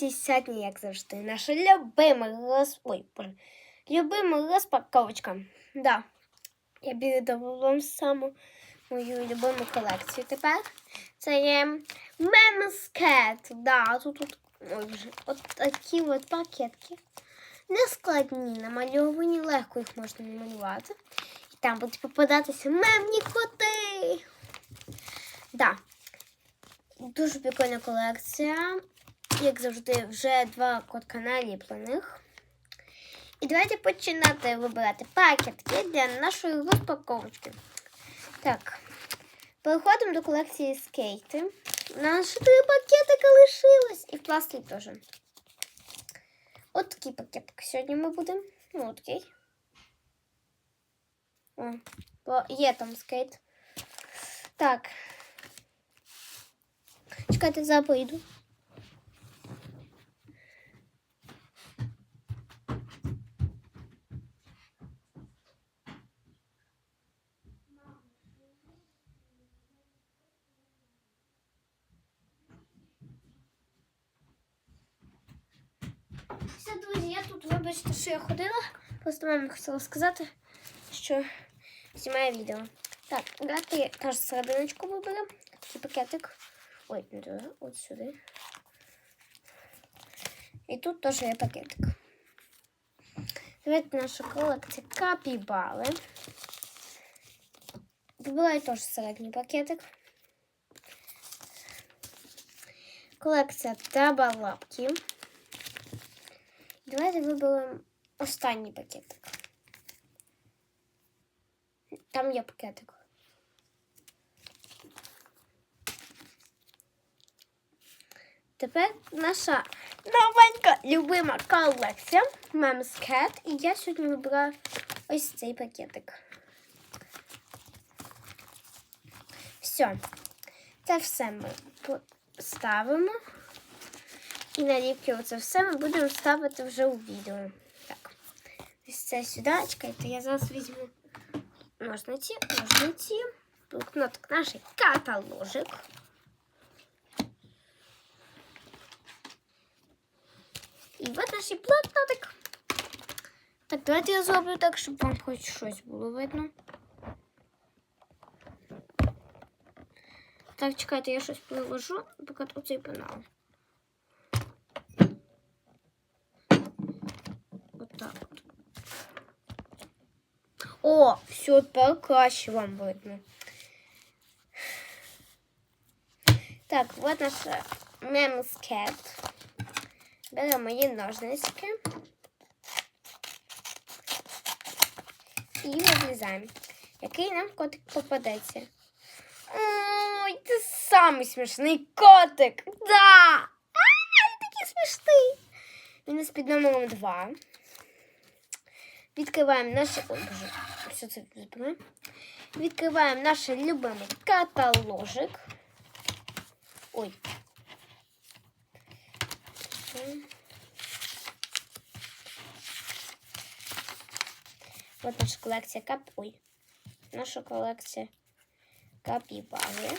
друзі, сьогодні, як завжди, наша любима роз... Любима розпаковочка. Да. Я біду вам саму мою любиму колекцію тепер. Це є Memskет. Да, тут, тут ой, вже, от такі от пакетки. Не складні, намальовані, легко їх можна намалювати. І там будуть попадатися мемні коти. Да. Дуже прикольна колекція. Як завжди, вже два код-каналі про них. І давайте починати вибирати пакетки для нашої розпаковочки. Так, переходимо до колекції скейти. У нас ще три пакетика лишилось. І пластик теж. От такий пакетик сьогодні ми будемо. Ну, окей. О, бо є там скейт. Так. Чекайте, зараз поїду. Тут, вибачте, що я ходила. Просто мамі хотіла сказати, що знімає відео. Так, давайте теж серединочку виберемо. Такий пакетик. Ой, не туди, от сюди. І тут теж є пакетик. Давайте наша колекція капібали. Вибираю теж середній пакетик. Колекція табалапки. Давайте виберемо останній пакетик. Там є пакетик. Тепер наша новенька любима колекція Mems Cat. І я сьогодні вибираю ось цей пакетик. Все. Це все ми ставимо. І наліпки оце все ми будемо ставити вже у відео. Так. Ось це сюди. Чекайте, я зараз візьму ножниці, ножниці, блокнотик наш каталожик. І от наш блокнотик. Так, давайте я зроблю так, щоб вам хоч щось було видно. Так, чекайте, я щось приложу, поки оцей пенал. О, все, тепер вам видно. Так, вот наша мемскет. Беремо мої ножнички. І вирізаємо. Який нам котик попадеться. Ой, це самий смішний котик. Да! А, він такий смішний. Він у під номером 2. Відкриваємо наш. Ой, боже, все це забираємо. Відкриваємо наш любимий каталожик. Ой. Вот наша колекція кап. Ой. Наша колекція капібари.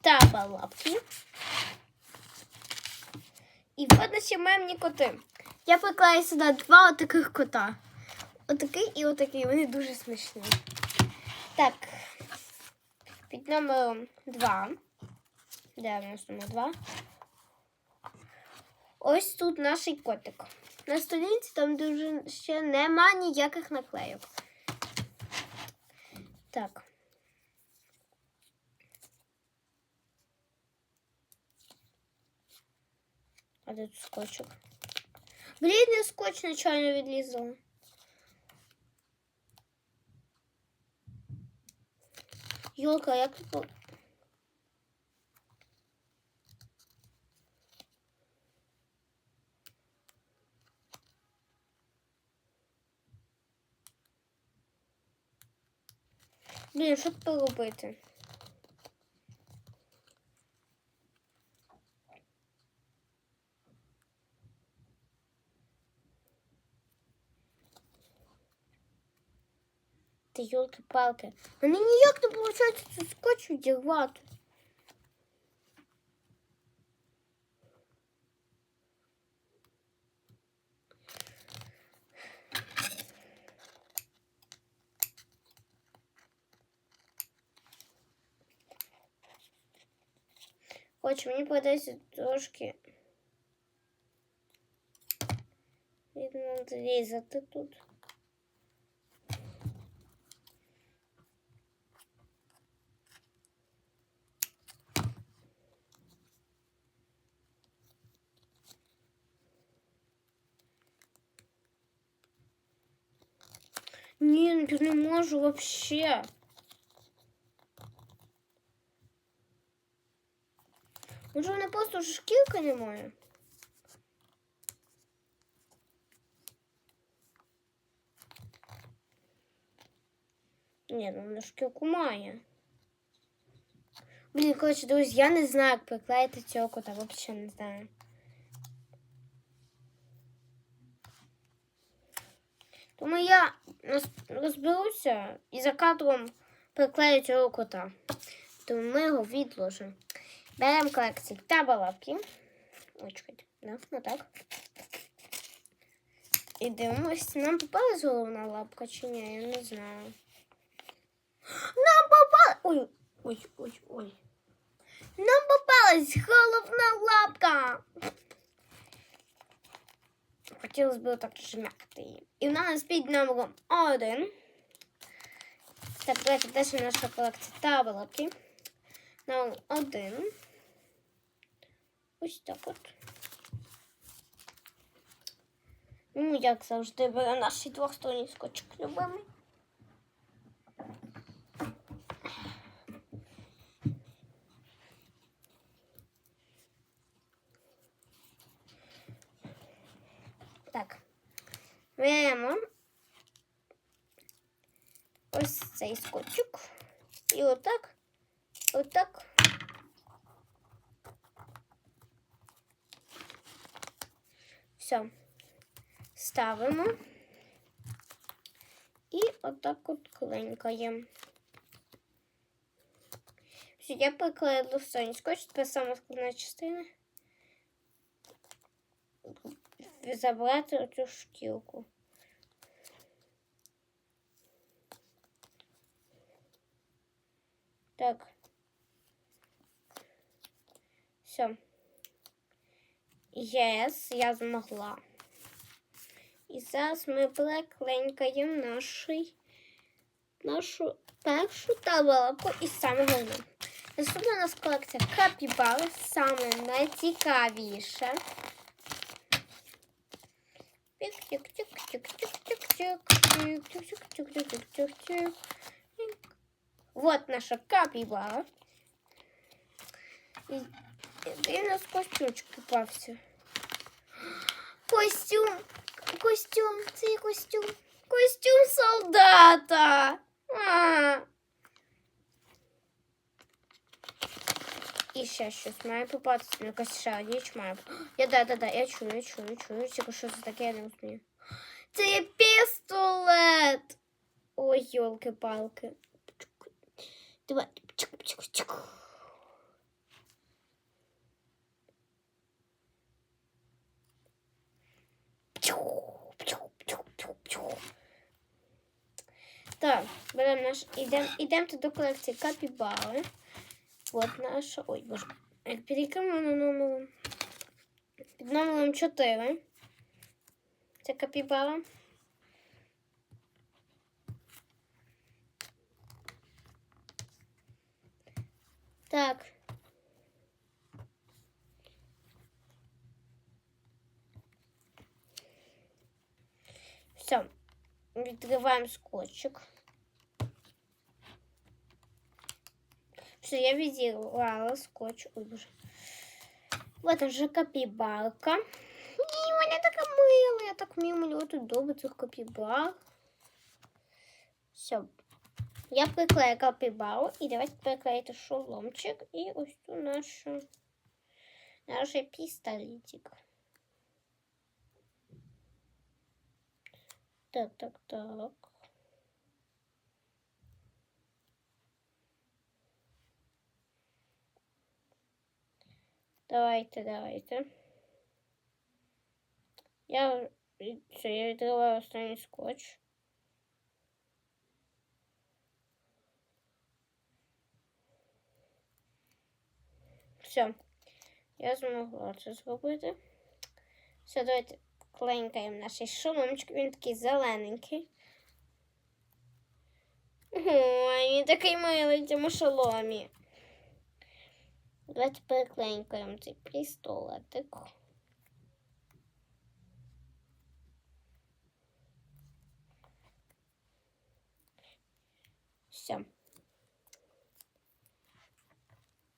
Табалапки. І от наші мемні коти. Я приклею сюди два отаких кота. Отакий і отакий. Вони дуже смішні. Так. Під номером 2. Де у нас номер 2? Ось тут наш котик. На сторінці там дуже ще нема ніяких наклейок. Так. А де тут скотчик? Блін, скотч нечайно відрізала. Йолка, як тут? Блін, що тут робити? дівати, йолки-палки. Вони ніяк не виходить цю скотч відірвати. Хоч мені подається трошки. Видно, залізати тут. Ні, ну не можу вообще. Може, вона просто вже шкірка немає? Ні, ну вона шкірку має. Блін, коротше, друзі, я не знаю, як приклеїти цього кота, взагалі не знаю. Тому я розберуся і за кадром приклею цього кота. Тому ми його відложимо. Беремо колекцію та лапки. Да, ну так. І дивимось, нам попалась головна лапка чи ні, я не знаю. Нам попалась. Ой, ой, ой, ой. Нам попалась головна лапка. Хотілося б так жмякти її. І в нас під номером один. Так, давайте теж наша колекція таблетки. Номер один. Ось так от. Ну, як завжди, бере наш двохсторонній скотчик любимий. Так. Беремо ось цей скотчик. І отак, отак. Все. Ставимо. І отак от клинкаємо. Я приклеїла останній скотч, це сама складна частина. Забрати оцю шкілку. Так. Все. Єс, я змогла. І зараз ми приклинкаємо наший, нашу першу табелку і саме головне. Наступна у нас колекція капібари, саме найцікавіше. Вот наша капібара. І, і у нас костюмчик попався. Костюм, костюм, це костюм. Костюм солдата. А. І ще щось має попатися. Ну, якась ще річ має. Я да, да, да, я чую, я чую, я чую. Тільки що це таке, я не розумію. Це є пістолет. Ой, йолки-палки. Давай. Так, беремо наш. Ідемо ідем до колекції капібари. От наша. Ой, боже. Як перейдемо на номером. Під номером 4. Це капібара. Так. Все. Відкриваємо скотчик. Все, я відірвала скотч. Ой, боже. Вот уже капібарка. І вона така мила. Я так вмію малювати добре цих капібар. Все. Я приклею капібару і давайте приклеїти шоломчик і ось тут нашу наш пістолетик. Так, так, так. Давайте, давайте. Я все, я відриваю останній скотч. Все. Я змогла це зробити. Все, давайте клейкаємо наш шоломчик. Він такий зелененький. Ой, він такий милий в цьому шоломі. Давайте переклейкаємо цей пістолетик. Все.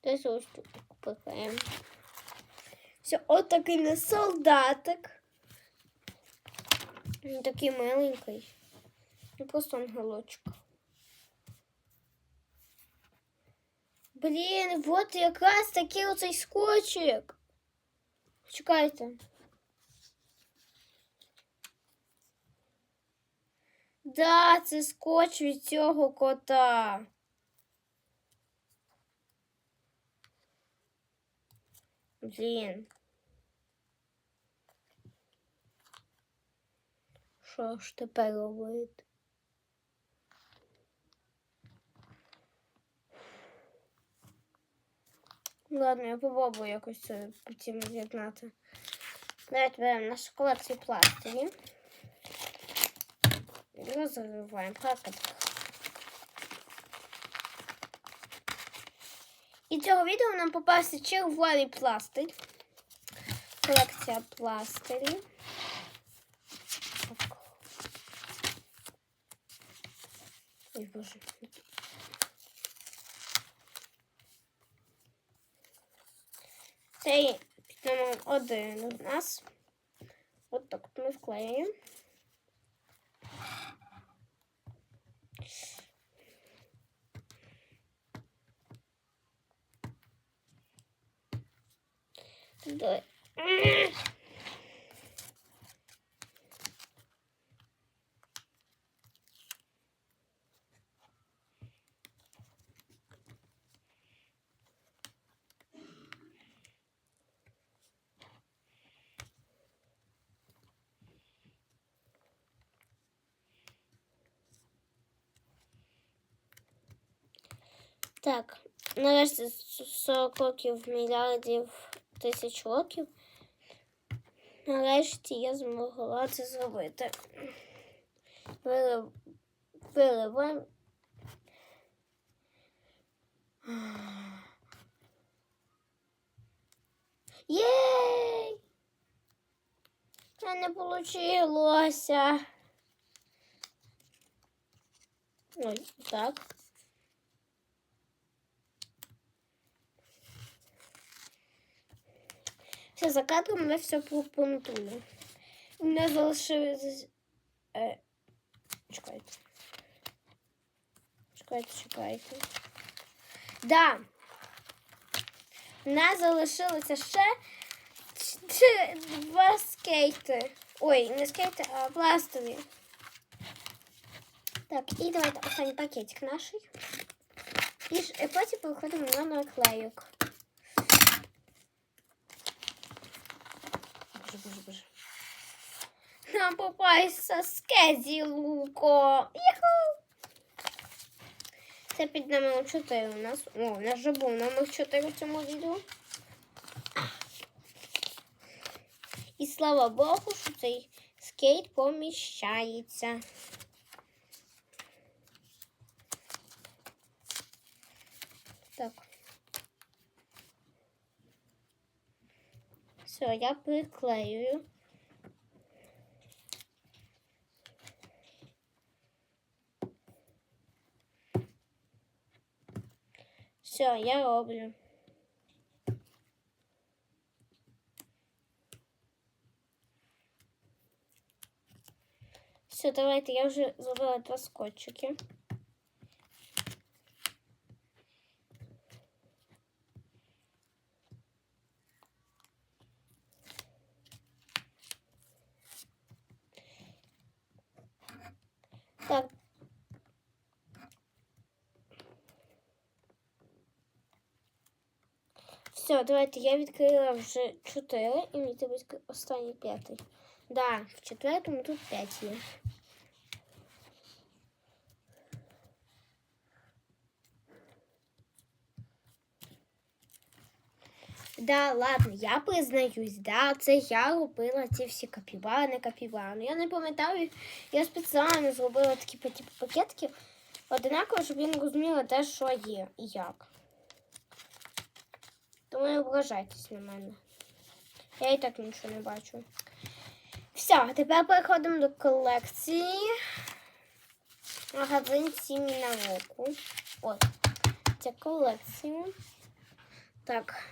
Десь ось тут приклеїмо. Все, от такий на солдатик. Він такий миленький. Ну, просто ангелочок. Блін, от якраз такий оцей скотчик. Чекайте. Да, це скотч від цього кота. Блін. Що ж тепер робити? Ладно, я попробую якось це потім з'єднати. Давайте беремо нашу колекцію пластирів. Розриваємо пакет. І цього відео нам попався червоний пластир. Колекція пластирів. Ой, боже. Цей під один у нас. От так от ми вклеїмо. Давай. Так, нарешті 40 років мільярдів тисяч років. Нарешті я змогла це зробити. Вилив... Виливаємо. Єй! Це не получилося. Ой, так. Все, за кадром ми все пропонуємо. У мене залишилось. Е, чекайте. Чекайте, чекайте. Да. У нас залишилося ще два скейти. Ой, не скейти, а пластові. Так, і давайте останній пакетик наш. І, потім переходимо на наклейок. Боже, боже. Нам попався скезі луко. Йоху! Це під номером 4 у нас. О, у нас вже був номер 4 в цьому відео. І слава Богу, що цей скейт поміщається. Все, я приклеюю. Все, я роблю. Все, давайте, я вже зробила два скотчики. Все, давайте я відкрила вже 4 і мені треба останній п'ятий. Да, в четвертому тут 5 є. Да, ладно, я признаюсь, да, це я робила ці всі капібани, капібани. Я не пам'ятаю, я спеціально зробила такі пакетки одинаково, щоб не розуміла, де що є і як. Тому не ображайтесь на мене. Я і так нічого не бачу. Все, тепер переходимо до колекції. Магазин Сімі на року. От, ця колекція. Так.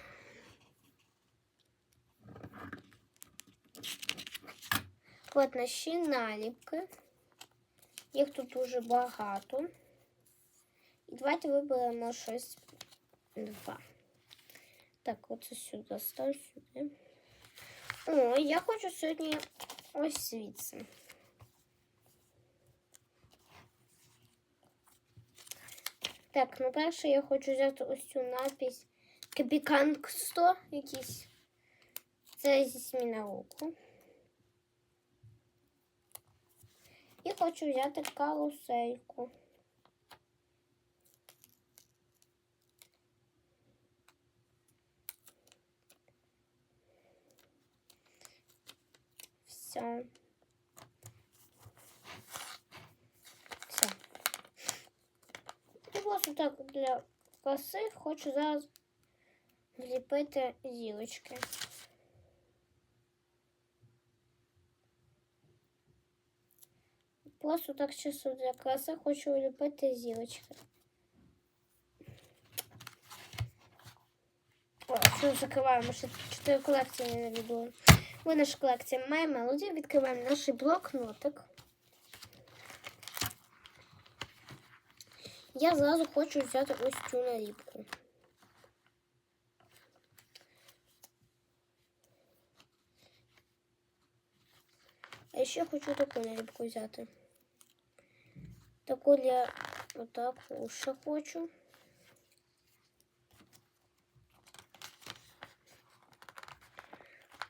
От наші наліпки. Їх тут дуже багато. І давайте виберемо щось два. Так, оце сюди став сюди. О, я хочу сьогодні ось звідси. Так, ну перше я хочу взяти ось цю напись Капіканк 100 якийсь. Це зі сміна руку. І хочу взяти карусельку. Все. Все. І просто так для краси хочу зараз вліпити зілочки. Просто так чисто для краси хочу вліпити зілочки. О, що закриваємо, ще чотири колекції не навідали. Ви наша колекція My Melody. Відкриваємо наш блокнотик. Я зразу хочу взяти ось цю наліпку. А ще хочу таку наліпку взяти. Таку для отак ще хочу.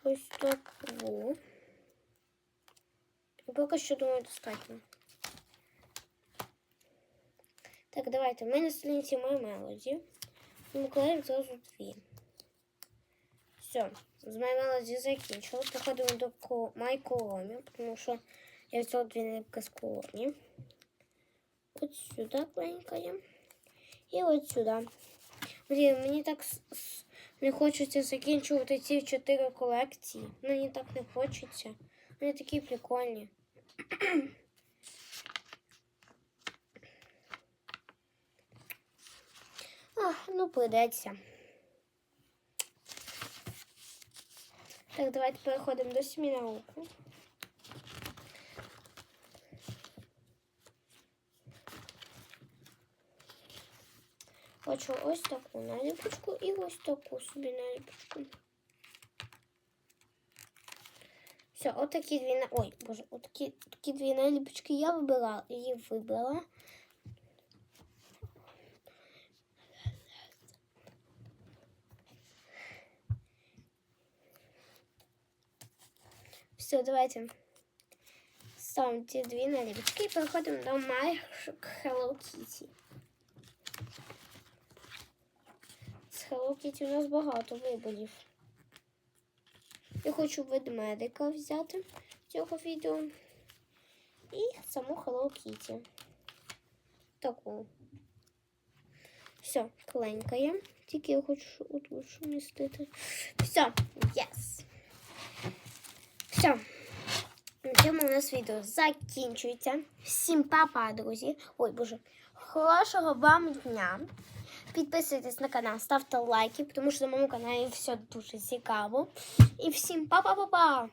Ось таку. І поки що думаю достатньо. Так, давайте. У мене сторінці моя мелоді. Ми клеїмо зразу дві. Все, з моєї мелоді закінчила. Переходимо до My колоні, тому що я взяла дві наліпки з колоні. От сюди клейкаємо. І от сюди. Блін, мені так с- с- не хочеться закінчувати ці чотири колекції. Мені так не хочеться. Вони такі прикольні. Ах, ну прийдеться. Так, давайте переходимо до сімі Хочу ось таку наліпочку і ось таку собі наліпочку. Все, отакі дві на... Ой, боже, отакі такі дві наліпочки я вибирала, її вибрала. Все, давайте ставимо ці дві наліпочки і переходимо до My Hello Kitty. З Hello у нас багато виборів. Я хочу ведмедика взяти цього відео. І саму Hello Kitty. Таку. Все, кленькає. Тільки я хочу отут містити. Все, yes. Все. На цьому у нас відео закінчується. Всім папа, друзі. Ой, боже. Хорошого вам дня. Підписуйтесь на канал, ставте лайки, тому що на моєму каналі все дуже цікаво. І всім па-па-па-па!